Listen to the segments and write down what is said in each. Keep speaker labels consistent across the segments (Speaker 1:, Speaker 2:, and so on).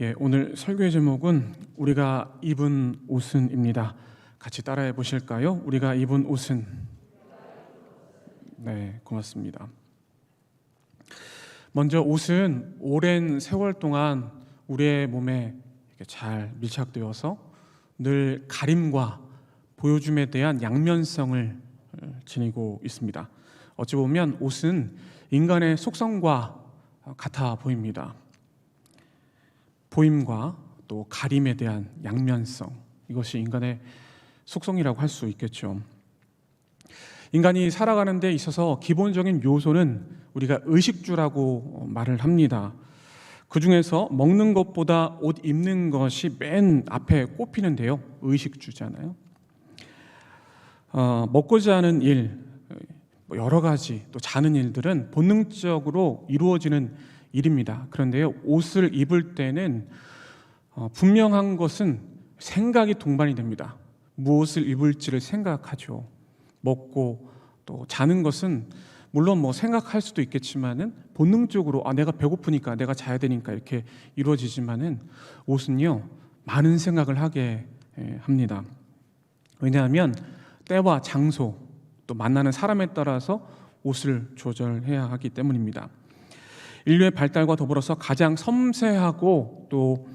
Speaker 1: 예, 오늘 설교의 제목은 우리가 입은 옷은입니다. 같이 따라해 보실까요? 우리가 입은 옷은 네, 고맙습니다. 먼저 옷은 오랜 세월 동안 우리의 몸에 잘 밀착되어서 늘 가림과 보여줌에 대한 양면성을 어, 지니고 있습니다. 어찌 보면 옷은 인간의 속성과 같아 보입니다. 보임과 또 가림에 대한 양면성 이것이 인간의 속성이라고 할 수 있겠죠. 인간이 살아가는 데 있어서 기본적인 요소는 우리가 의식주라고 말을 합니다. 그 중에서 먹는 것보다 옷 입는 것이 맨 앞에 꼽히는데요. 의식주잖아요. 어, 먹고자 하는 일, 여러 가지 또 자는 일들은 본능적으로 이루어지는 일입니다. 그런데 옷을 입을 때는 어, 분명한 것은 생각이 동반이 됩니다. 무엇을 입을지를 생각하죠. 먹고 또 자는 것은 물론 뭐 생각할 수도 있겠지만은 본능적으로 아 내가 배고프니까 내가 자야 되니까 이렇게 이루어지지만은 옷은요 많은 생각을 하게 예, 합니다. 왜냐하면 때와 장소 또 만나는 사람에 따라서 옷을 조절해야 하기 때문입니다. 인류의 발달과 더불어서 가장 섬세하고 또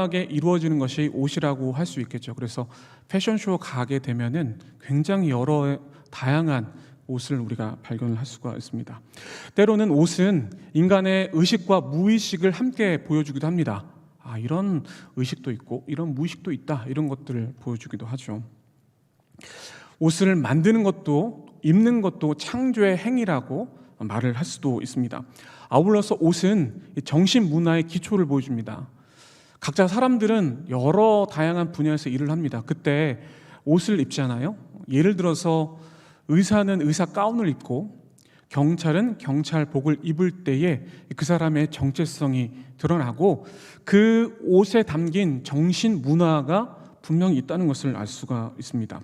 Speaker 1: 민감하게 이루어지는 것이 옷이라고 할 수 있겠죠. 그래서 패션쇼 가게 되면은 굉장히 여러 다양한 옷을 우리가 발견을 할 수가 있습니다. 때로는 옷은 인간의 의식과 무의식을 함께 보여주기도 합니다. 아, 이런 의식도 있고 이런 무의식도 있다. 이런 것들을 보여주기도 하죠. 옷을 만드는 것도 입는 것도 창조의 행위라고 말을 할 수도 있습니다. 아울러서 옷은 정신 문화의 기초를 보여줍니다. 각자 사람들은 여러 다양한 분야에서 일을 합니다. 그때 옷을 입잖아요. 예를 들어서 의사는 의사 가운을 입고 경찰은 경찰복을 입을 때에 그 사람의 정체성이 드러나고 그 옷에 담긴 정신 문화가 분명히 있다는 것을 알 수가 있습니다.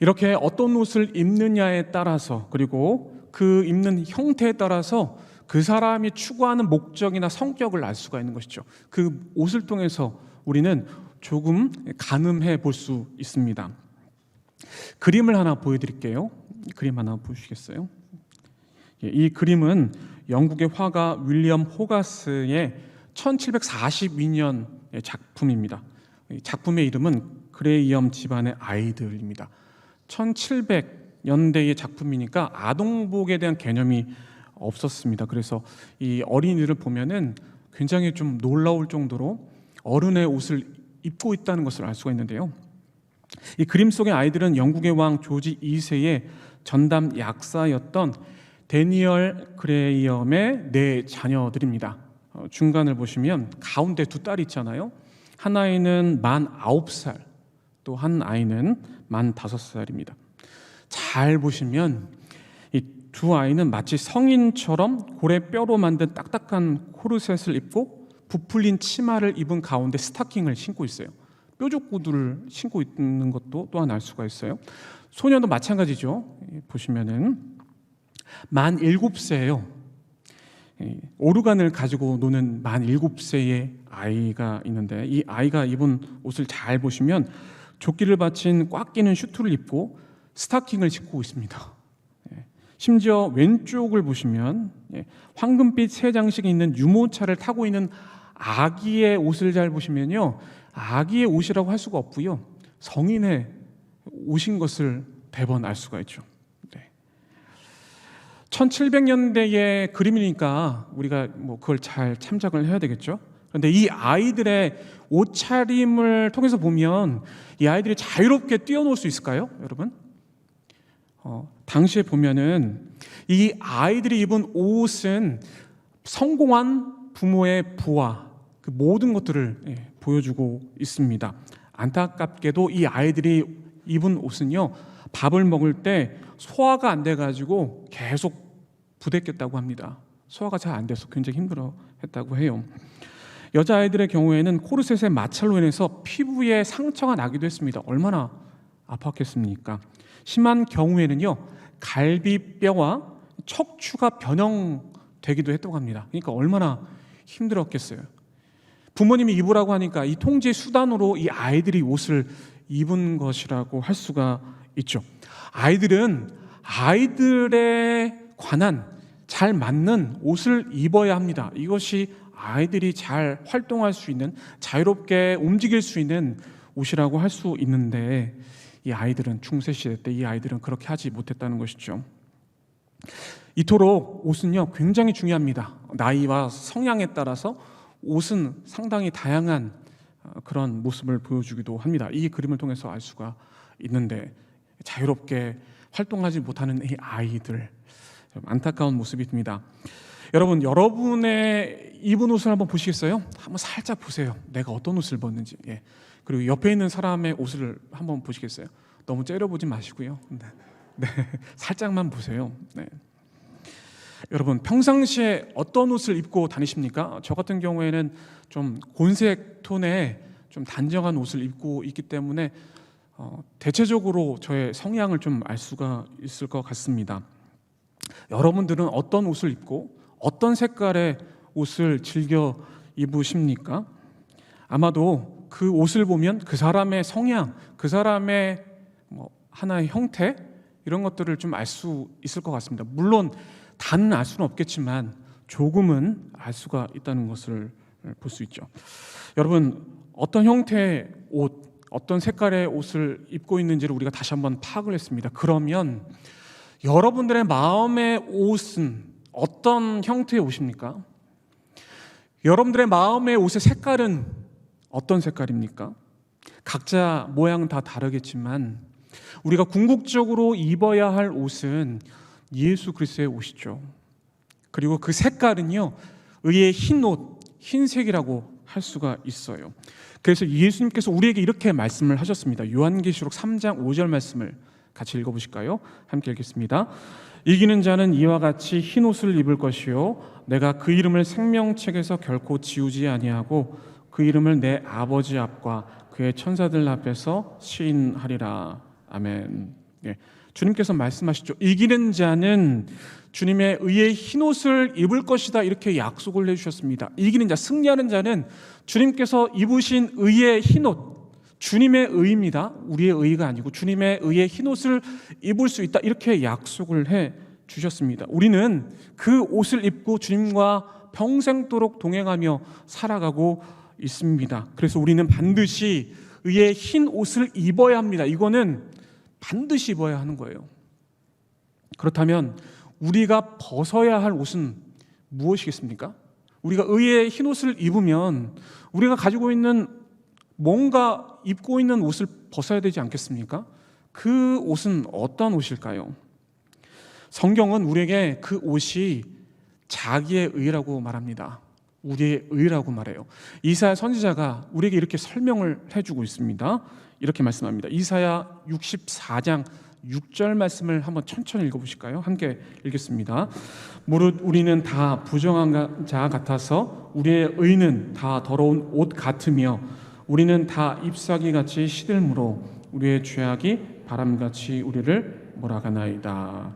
Speaker 1: 이렇게 어떤 옷을 입느냐에 따라서 그리고 그 입는 형태에 따라서 그 사람이 추구하는 목적이나 성격을 알 수가 있는 것이죠. 그 옷을 통해서 우리는 조금 가늠해 볼 수 있습니다. 그림을 하나 보여드릴게요. 그림 하나 보시겠어요? 예, 이 그림은 영국의 화가 윌리엄 호가스의 1742년 작품입니다. 작품의 이름은 그레이엄 집안의 아이들입니다. 연대의 작품이니까 아동복에 대한 개념이 없었습니다. 그래서 이 어린이들을 보면은 굉장히 좀 놀라울 정도로 어른의 옷을 입고 있다는 것을 알 수가 있는데요. 이 그림 속의 아이들은 영국의 왕 조지 2세의 전담 약사였던 데니얼 그레이엄의 네 자녀들입니다. 어, 중간을 보시면 가운데 두 딸이 있잖아요. 한 아이는 만 아홉 살또 한 아이는 만 다섯 살입니다 잘 보시면 이 두 아이는 마치 성인처럼 고래 뼈로 만든 딱딱한 코르셋을 입고 부풀린 치마를 입은 가운데 스타킹을 신고 있어요. 뾰족 구두를 신고 있는 것도 또한 알 수가 있어요. 소녀도 마찬가지죠. 보시면은 만 일곱 세예요 오르간을 가지고 노는 만 일곱 세의 아이가 있는데 이 아이가 입은 옷을 잘 보시면 조끼를 받친 꽉 끼는 슈트를 입고 스타킹을 신고 있습니다. 예. 심지어 왼쪽을 보시면 예, 황금빛 세 장식이 있는 유모차를 타고 있는 아기의 옷을 잘 보시면요. 아기의 옷이라고 할 수가 없고요. 성인의 옷인 것을 대번 알 수가 있죠. 1700년대의 그림이니까 우리가 뭐 그걸 잘 참작을 해야 되겠죠. 그런데 이 아이들의 옷차림을 통해서 보면 이 아이들이 자유롭게 뛰어놀 수 있을까요, 여러분? 어, 당시에 보면은 이 아이들이 입은 옷은 성공한 부모의 부와 그 모든 것들을 예, 보여주고 있습니다. 안타깝게도 이 아이들이 입은 옷은요 밥을 먹을 때 소화가 안 돼가지고 계속 부대꼈다고 합니다. 소화가 잘 안 돼서 굉장히 힘들어했다고 해요. 여자아이들의 경우에는 코르셋의 마찰로 인해서 피부에 상처가 나기도 했습니다. 얼마나 아팠겠습니까? 심한 경우에는요 갈비뼈와 척추가 변형되기도 했다고 합니다. 그러니까 얼마나 힘들었겠어요. 부모님이 입으라고 하니까 이 통제 수단으로 이 아이들이 옷을 입은 것이라고 할 수가 있죠. 아이들은 아이들에 관한 잘 맞는 옷을 입어야 합니다. 이것이 아이들이 잘 활동할 수 있는 자유롭게 움직일 수 있는 옷이라고 할 수 있는데 이 아이들은 중세 시대 때 이 아이들은 그렇게 하지 못했다는 것이죠. 이토록 옷은요 굉장히 중요합니다. 나이와 성향에 따라서 옷은 상당히 다양한 어, 그런 모습을 보여주기도 합니다. 이 그림을 통해서 알 수가 있는데 자유롭게 활동하지 못하는 이 아이들 안타까운 모습이 듭니다. 여러분 여러분의 입은 옷을 한번 보시겠어요? 한번 살짝 보세요. 내가 어떤 옷을 벗는지. 예. 그리고 옆에 있는 사람의 옷을 한번 보시겠어요? 너무 째려보지 마시고요. 네. 네. 살짝만 보세요. 네. 여러분 평상시에 어떤 옷을 입고 다니십니까? 저 같은 경우에는 좀 곤색 톤의 좀 단정한 옷을 입고 있기 때문에 어, 대체적으로 저의 성향을 좀 알 수가 있을 것 같습니다. 여러분들은 어떤 옷을 입고 어떤 색깔의 옷을 즐겨 입으십니까? 아마도 그 옷을 보면 그 사람의 성향, 그 사람의 뭐 하나의 형태 이런 것들을 좀 알 수 있을 것 같습니다. 물론 다는 알 수는 없겠지만 조금은 알 수가 있다는 것을 볼 수 있죠. 여러분 어떤 형태의 옷, 어떤 색깔의 옷을 입고 있는지를 우리가 다시 한번 파악을 했습니다. 그러면 여러분들의 마음의 옷은 어떤 형태의 옷입니까? 여러분들의 마음의 옷의 색깔은 어떤 색깔입니까? 각자 모양 다 다르겠지만 우리가 궁극적으로 입어야 할 옷은 예수 그리스도의 옷이죠. 그리고 그 색깔은요. 의의 흰 옷, 흰색이라고 할 수가 있어요. 그래서 예수님께서 우리에게 이렇게 말씀을 하셨습니다. 요한계시록 3장 5절 말씀을 같이 읽어 보실까요? 함께 읽겠습니다. 이기는 자는 이와 같이 흰 옷을 입을 것이요 내가 그 이름을 생명책에서 결코 지우지 아니하고 그 이름을 내 아버지 앞과 그의 천사들 앞에서 시인하리라. 아멘. 예. 주님께서 말씀하시죠. 이기는 자는 주님의 의의 흰옷을 입을 것이다. 이렇게 약속을 해주셨습니다. 이기는 자, 승리하는 자는 주님께서 입으신 의의 흰옷, 주님의 의입니다. 우리의 의가 아니고 주님의 의의 흰옷을 입을 수 있다. 이렇게 약속을 해 주셨습니다. 우리는 그 옷을 입고 주님과 평생도록 동행하며 살아가고 있습니다. 그래서 우리는 반드시 의의 흰 옷을 입어야 합니다. 이거는 반드시 입어야 하는 거예요. 그렇다면 우리가 벗어야 할 옷은 무엇이겠습니까? 우리가 의의 흰 옷을 입으면 우리가 가지고 있는 뭔가 입고 있는 옷을 벗어야 되지 않겠습니까? 그 옷은 어떤 옷일까요? 성경은 우리에게 그 옷이 자기의 의라고 말합니다. 우리의 의라고 말해요. 이사야 선지자가 우리에게 이렇게 설명을 해주고 있습니다. 이렇게 말씀합니다. 이사야 64장 6절 말씀을 한번 천천히 읽어보실까요? 함께 읽겠습니다. 무릇 우리는 다 부정한 자 같아서 우리의 의는 다 더러운 옷 같으며 우리는 다 잎사귀 같이 시들므로 우리의 죄악이 바람같이 우리를 몰아가나이다.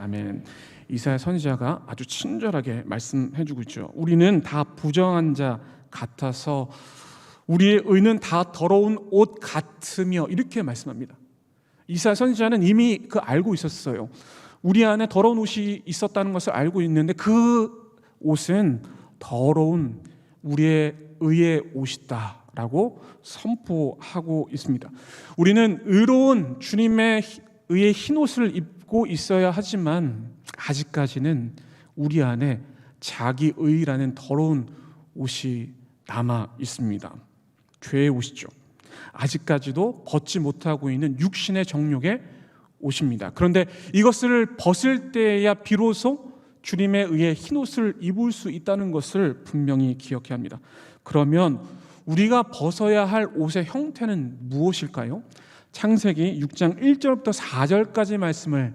Speaker 1: 아멘. 이사야 선지자가 아주 친절하게 말씀해 주고 있죠. 우리는 다 부정한 자 같아서 우리의 의는 다 더러운 옷 같으며 이렇게 말씀합니다. 이사야 선지자는 이미 그 알고 있었어요. 우리 안에 더러운 옷이 있었다는 것을 알고 있는데 그 옷은 더러운 우리의 의의 옷이다. 라고 선포하고 있습니다. 우리는 의로운 주님의 의의 흰 옷을 입고 있어야 하지만 아직까지는 우리 안에 자기의라는 더러운 옷이 남아 있습니다. 죄의 옷이죠. 아직까지도 벗지 못하고 있는 육신의 정욕의 옷입니다. 그런데 이것을 벗을 때야 비로소 주님에 의해 흰 옷을 입을 수 있다는 것을 분명히 기억해야 합니다. 그러면 우리가 벗어야 할 옷의 형태는 무엇일까요? 창세기 6장 1절부터 4절까지 말씀을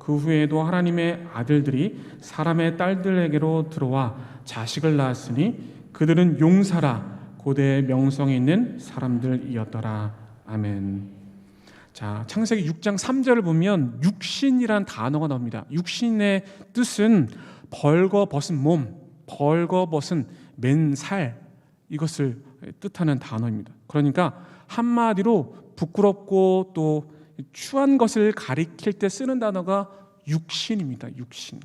Speaker 1: 그 후에도 하나님의 아들들이 사람의 딸들에게로 들어와 자식을 낳았으니 그들은 용사라 고대 의 명성에 있는 사람들이었더라. 아멘. 자, 창세기 6장 3절을 보면 육신이란 단어가 나옵니다. 육신의 뜻은 벌거벗은 몸, 벌거벗은 맨살 이것을 뜻하는 단어입니다. 그러니까 한마디로 부끄럽고 또 추한 것을 가리킬 때 쓰는 단어가 육신입니다. 육신.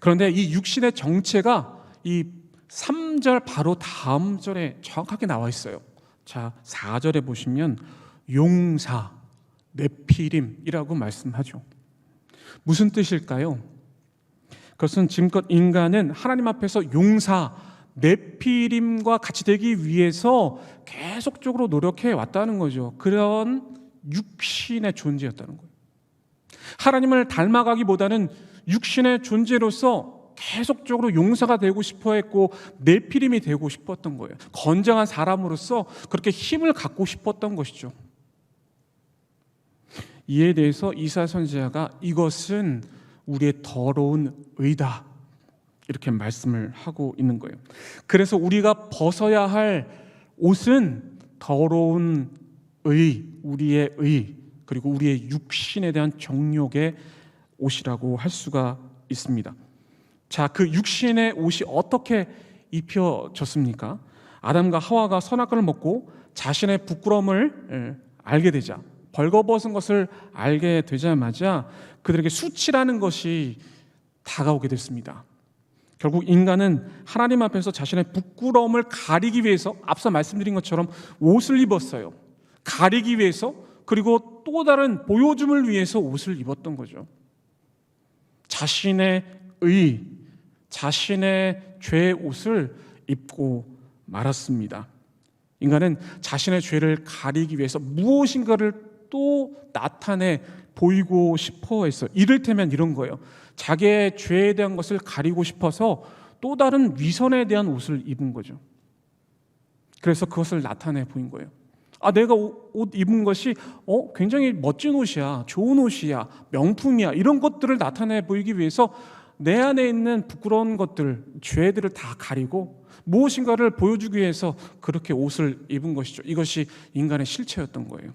Speaker 1: 그런데 이 육신의 정체가 이 3절 바로 다음 절에 정확하게 나와 있어요. 자, 4절에 보시면 용사, 네피림이라고 말씀하죠. 무슨 뜻일까요? 그것은 지금껏 인간은 하나님 앞에서 용사, 네피림과 같이 되기 위해서 계속적으로 노력해 왔다는 거죠. 그런 육신의 존재였다는 거예요. 하나님을 닮아가기보다는 육신의 존재로서 계속적으로 용서가 되고 싶어 했고 내피림이 되고 싶었던 거예요. 건장한 사람으로서 그렇게 힘을 갖고 싶었던 것이죠. 이에 대해서 이사 선지자가 이것은 우리의 더러운 의다. 이렇게 말씀을 하고 있는 거예요. 그래서 우리가 벗어야 할 옷은 더러운 의, 우리의 의, 그리고 우리의 육신에 대한 정욕의 옷이라고 할 수가 있습니다. 자, 그 육신의 옷이 어떻게 입혀졌습니까? 아담과 하와가 선악과를 먹고 자신의 부끄러움을 예, 알게 되자, 벌거벗은 것을 알게 되자마자 그들에게 수치라는 것이 다가오게 됐습니다. 결국 인간은 하나님 앞에서 자신의 부끄러움을 가리기 위해서 앞서 말씀드린 것처럼 옷을 입었어요. 가리기 위해서 그리고 또 다른 보여줌을 위해서 옷을 입었던 거죠. 자신의 의, 자신의 죄의 옷을 입고 말았습니다. 인간은 자신의 죄를 가리기 위해서 무엇인가를 또 나타내 보이고 싶어 해서 이를테면 이런 거예요. 자기의 죄에 대한 것을 가리고 싶어서 또 다른 위선에 대한 옷을 입은 거죠. 그래서 그것을 나타내 보인 거예요. 아, 내가 옷 입은 것이 어, 굉장히 멋진 옷이야, 좋은 옷이야, 명품이야 이런 것들을 나타내 보이기 위해서 내 안에 있는 부끄러운 것들, 죄들을 다 가리고 무엇인가를 보여주기 위해서 그렇게 옷을 입은 것이죠. 이것이 인간의 실체였던 거예요.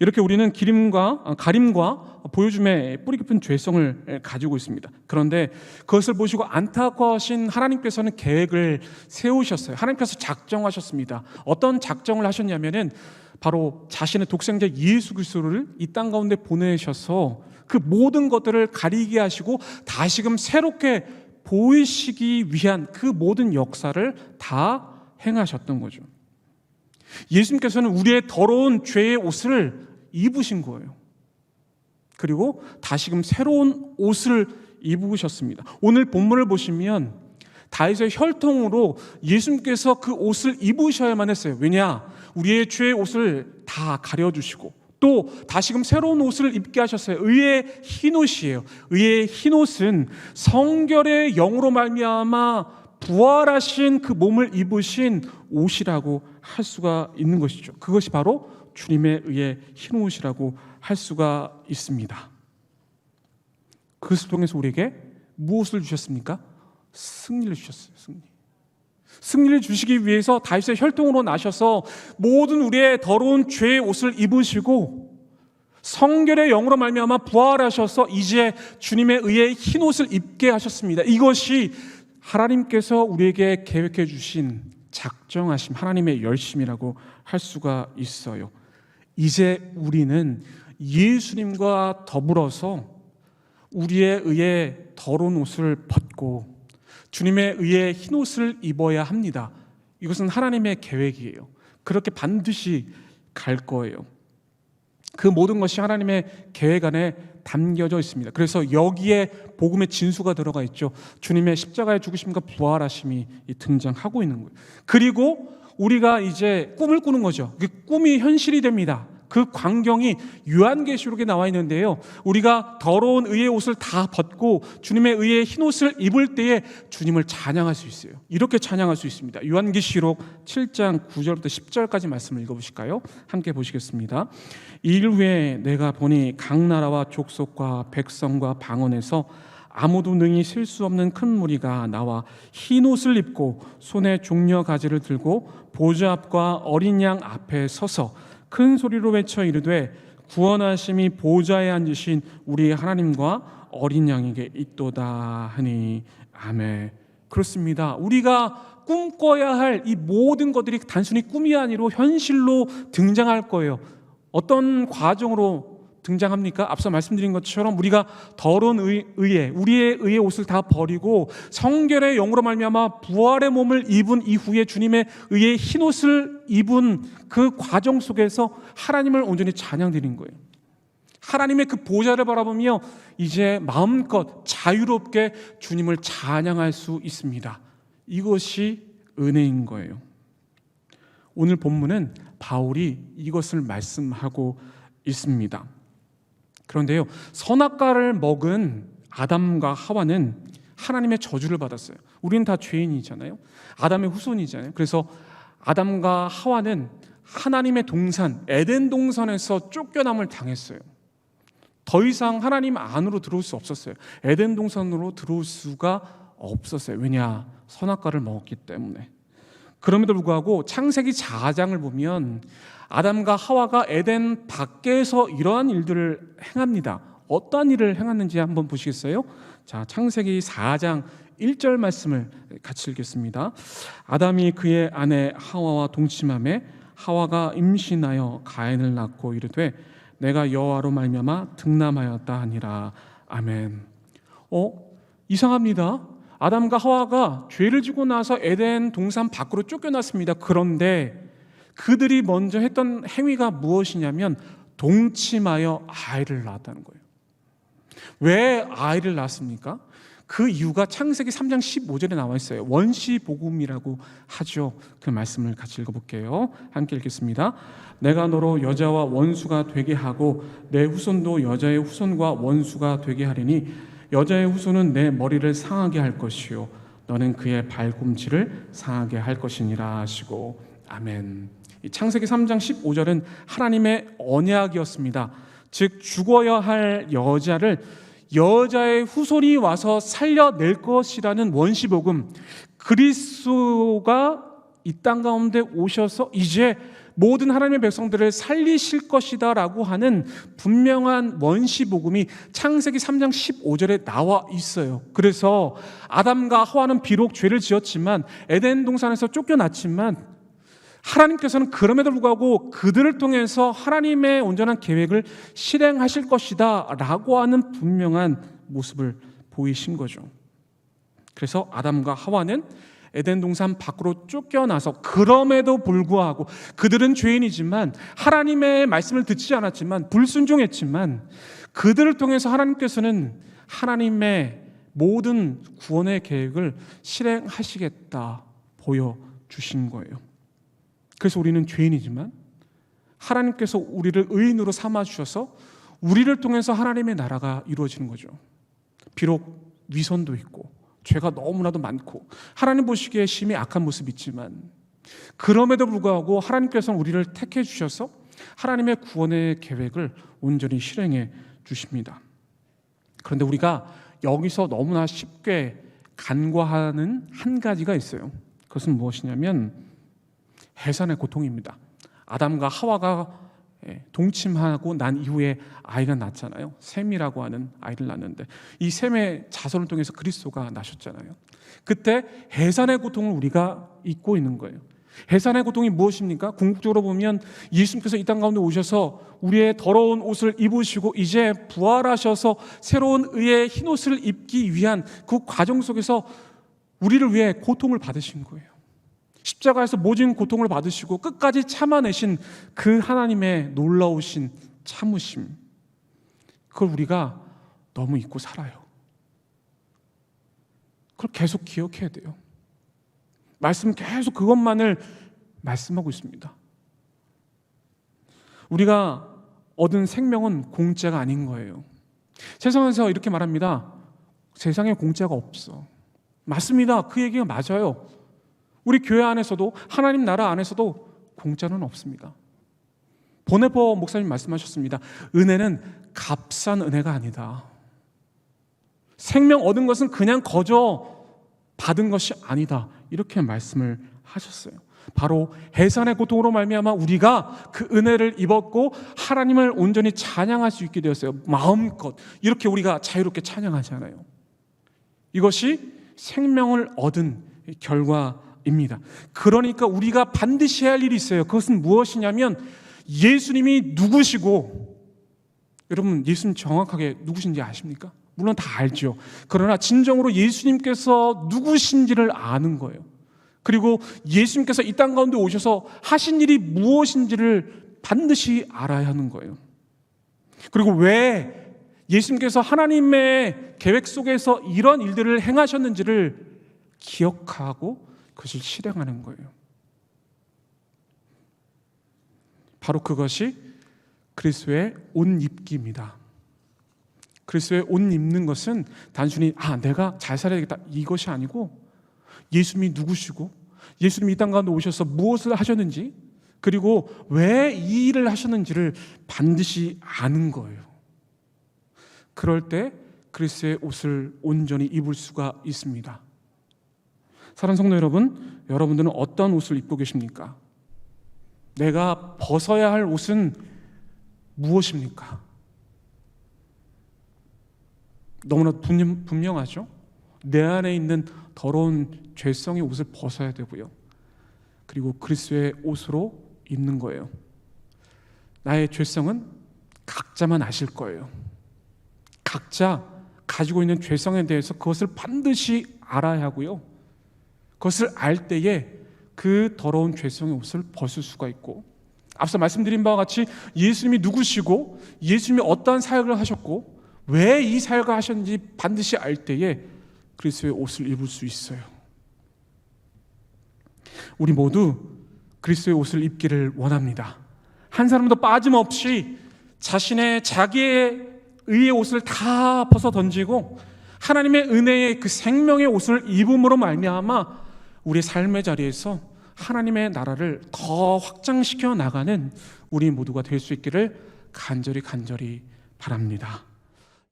Speaker 1: 이렇게 우리는 기림과 어, 가림과 보여줌의 뿌리 깊은 죄성을 가지고 있습니다. 그런데 그것을 보시고 안타까우신 하나님께서는 계획을 세우셨어요. 하나님께서 작정하셨습니다. 어떤 작정을 하셨냐면은 바로 자신의 독생자 예수 그리스도를 이 땅 가운데 보내셔서 그 모든 것들을 가리게 하시고 다시금 새롭게 보이시기 위한 그 모든 역사를 다 행하셨던 거죠. 예수님께서는 우리의 더러운 죄의 옷을 입으신 거예요. 그리고 다시금 새로운 옷을 입으셨습니다. 오늘 본문을 보시면 다윗의 혈통으로 예수님께서 그 옷을 입으셔야만 했어요. 왜냐? 우리의 죄의 옷을 다 가려주시고 또 다시금 새로운 옷을 입게 하셨어요. 의의 흰 옷이에요. 의의 흰 옷은 성결의 영으로 말미암아 부활하신 그 몸을 입으신 옷이라고 할 수가 있는 것이죠. 그것이 바로 주님에 의해 흰 옷이라고 할 수가 있습니다. 그것을 통해서 우리에게 무엇을 주셨습니까? 승리를 주셨어요. 승리. 승리를 주시기 위해서 다윗의 혈통으로 나셔서 모든 우리의 더러운 죄의 옷을 입으시고 성결의 영으로 말미암아 부활하셔서 이제 주님의 의해 흰 옷을 입게 하셨습니다. 이것이 하나님께서 우리에게 계획해 주신 작정하심, 하나님의 열심이라고 할 수가 있어요. 이제 우리는 예수님과 더불어서 우리에 의해 더러운 옷을 벗고 주님에 의해 흰 옷을 입어야 합니다. 이것은 하나님의 계획이에요. 그렇게 반드시 갈 거예요. 그 모든 것이 하나님의 계획 안에 담겨져 있습니다. 그래서 여기에 복음의 진수가 들어가 있죠. 주님의 십자가의 죽으심과 부활하심이 등장하고 있는 거예요. 그리고 우리가 이제 꿈을 꾸는 거죠. 그 꿈이 현실이 됩니다. 그 광경이 요한계시록에 나와 있는데요. 우리가 더러운 의의 옷을 다 벗고 주님의 의의 흰 옷을 입을 때에 주님을 찬양할 수 있어요. 이렇게 찬양할 수 있습니다. 요한계시록 7장 9절부터 10절까지 말씀을 읽어보실까요? 함께 보시겠습니다. 이일 후에 내가 보니 각 나라와 족속과 백성과 방언에서 아무도 능히 셀수 없는 큰 무리가 나와 흰 옷을 입고 손에 종려 가지를 들고 보좌 앞과 어린 양 앞에 서서 큰 소리로 외쳐 이르되 구원하심이 보좌에 앉으신 우리 하나님과 어린 양에게 있도다 하니 아멘. 그렇습니다. 우리가 꿈꿔야 할 이 모든 것들이 단순히 꿈이 아니로 현실로 등장할 거예요. 어떤 과정으로 등장합니까? 앞서 말씀드린 것처럼 우리가 더러운 의, 의에 우리의 의의 옷을 다 버리고 성결의 영으로 말미암아 부활의 몸을 입은 이후에 주님의 의의 흰 옷을 입은 그 과정 속에서 하나님을 온전히 찬양드린 거예요. 하나님의 그 보좌를 바라보며 이제 마음껏 자유롭게 주님을 찬양할 수 있습니다. 이것이 은혜인 거예요. 오늘 본문은 바울이 이것을 말씀하고 있습니다. 그런데요, 선악과를 먹은 아담과 하와는 하나님의 저주를 받았어요. 우리는 다 죄인이잖아요. 아담의 후손이잖아요. 그래서 아담과 하와는 하나님의 동산, 에덴 동산에서 쫓겨남을 당했어요. 더 이상 하나님 안으로 들어올 수 없었어요. 에덴 동산으로 들어올 수가 없었어요. 왜냐? 선악과를 먹었기 때문에. 그럼에도 불구하고 창세기 4장을 보면 아담과 하와가 에덴 밖에서 이러한 일들을 행합니다. 어떠한 일을 행했는지 한번 보시겠어요? 자, 창세기 4장 1절 말씀을 같이 읽겠습니다. 아담이 그의 아내 하와와 동침함에 하와가 임신하여 가인을 낳고 이르되 내가 여호와로 말미암아 득남하였다 하니라. 아멘. 어? 이상합니다. 아담과 하와가 죄를 지고 나서 에덴 동산 밖으로 쫓겨났습니다. 그런데 그들이 먼저 했던 행위가 무엇이냐면 동침하여 아이를 낳았다는 거예요. 왜 아이를 낳았습니까? 그 이유가 창세기 3장 15절에 나와 있어요. 원시 복음이라고 하죠. 그 말씀을 같이 읽어볼게요. 함께 읽겠습니다. 내가 너로 여자와 원수가 되게 하고 내 후손도 여자의 후손과 원수가 되게 하리니 여자의 후손은 내 머리를 상하게 할 것이요 너는 그의 발꿈치를 상하게 할 것이니라 하시고 아멘. 창세기 3장 15절은 하나님의 언약이었습니다. 즉 죽어야 할 여자를 여자의 후손이 와서 살려낼 것이라는 원시복음 그리스도가 이 땅 가운데 오셔서 이제 모든 하나님의 백성들을 살리실 것이다라고 하는 분명한 원시 복음이 창세기 3장 15절에 나와 있어요. 그래서 아담과 하와는 비록 죄를 지었지만 에덴 동산에서 쫓겨났지만 하나님께서는 그럼에도 불구하고 그들을 통해서 하나님의 온전한 계획을 실행하실 것이다 라고 하는 분명한 모습을 보이신 거죠. 그래서 아담과 하와는 에덴 동산 밖으로 쫓겨나서 그럼에도 불구하고 그들은 죄인이지만 하나님의 말씀을 듣지 않았지만 불순종했지만 그들을 통해서 하나님께서는 하나님의 모든 구원의 계획을 실행하시겠다 보여주신 거예요. 그래서 우리는 죄인이지만 하나님께서 우리를 의인으로 삼아주셔서 우리를 통해서 하나님의 나라가 이루어지는 거죠. 비록 위선도 있고 죄가 너무나도 많고 하나님 보시기에 심히 악한 모습이 있지만 그럼에도 불구하고 하나님께서는 우리를 택해 주셔서 하나님의 구원의 계획을 온전히 실행해 주십니다. 그런데 우리가 여기서 너무나 쉽게 간과하는 한 가지가 있어요. 그것은 무엇이냐면 해산의 고통입니다. 아담과 하와가 예, 동침하고 난 이후에 아이가 낳잖아요. 셈이라고 하는 아이를 낳는데 이 셈의 자손을 통해서 그리스도가 나셨잖아요. 그때 해산의 고통을 우리가 잊고 있는 거예요. 해산의 고통이 무엇입니까? 궁극적으로 보면 예수님께서 이 땅 가운데 오셔서 우리의 더러운 옷을 입으시고 이제 부활하셔서 새로운 의의 흰 옷을 입기 위한 그 과정 속에서 우리를 위해 고통을 받으신 거예요. 십자가에서 모진 고통을 받으시고 끝까지 참아내신 그 하나님의 놀라우신 참으심. 그걸 우리가 너무 잊고 살아요. 그걸 계속 기억해야 돼요. 말씀 계속 그것만을 말씀하고 있습니다. 우리가 얻은 생명은 공짜가 아닌 거예요. 세상에서 이렇게 말합니다. 세상에 공짜가 없어. 맞습니다. 그 얘기가 맞아요. 우리 교회 안에서도 하나님 나라 안에서도 공짜는 없습니다. 보네버 목사님 말씀하셨습니다. 은혜는 값싼 은혜가 아니다. 생명 얻은 것은 그냥 거저 받은 것이 아니다. 이렇게 말씀을 하셨어요. 바로 해산의 고통으로 말미암아 우리가 그 은혜를 입었고 하나님을 온전히 찬양할 수 있게 되었어요. 마음껏 이렇게 우리가 자유롭게 찬양하잖아요. 이것이 생명을 얻은 결과 입니다. 그러니까 우리가 반드시 해야 할 일이 있어요. 그것은 무엇이냐면 예수님이 누구시고 여러분 예수님 정확하게 누구신지 아십니까? 물론 다 알죠. 그러나 진정으로 예수님께서 누구신지를 아는 거예요. 그리고 예수님께서 이 땅 가운데 오셔서 하신 일이 무엇인지를 반드시 알아야 하는 거예요. 그리고 왜 예수님께서 하나님의 계획 속에서 이런 일들을 행하셨는지를 기억하고 그것을 실행하는 거예요. 바로 그것이 그리스도의 옷 입기입니다. 그리스도의 옷 입는 것은 단순히 아 내가 잘 살아야겠다 이것이 아니고 예수님이 누구시고 예수님이 이 땅 가운데 오셔서 무엇을 하셨는지 그리고 왜 이 일을 하셨는지를 반드시 아는 거예요. 그럴 때 그리스도의 옷을 온전히 입을 수가 있습니다. 사랑 성도 여러분, 여러분들은 어떤 옷을 입고 계십니까? 내가 벗어야 할 옷은 무엇입니까? 너무나 분명하죠? 내 안에 있는 더러운 죄성의 옷을 벗어야 되고요. 그리고 그리스의 옷으로 입는 거예요. 나의 죄성은 각자만 아실 거예요. 각자 가지고 있는 죄성에 대해서 그것을 반드시 알아야 하고요. 그것을 알 때에 그 더러운 죄성의 옷을 벗을 수가 있고 앞서 말씀드린 바와 같이 예수님이 누구시고 예수님이 어떠한 사역을 하셨고 왜 이 사역을 하셨는지 반드시 알 때에 그리스도의 옷을 입을 수 있어요. 우리 모두 그리스도의 옷을 입기를 원합니다. 한 사람도 빠짐없이 자신의 자기의 의의 옷을 다 벗어 던지고 하나님의 은혜의 그 생명의 옷을 입음으로 말미암아 우리 삶의 자리에서 하나님의 나라를 더 확장시켜 나가는 우리 모두가 될 수 있기를 간절히 간절히 바랍니다.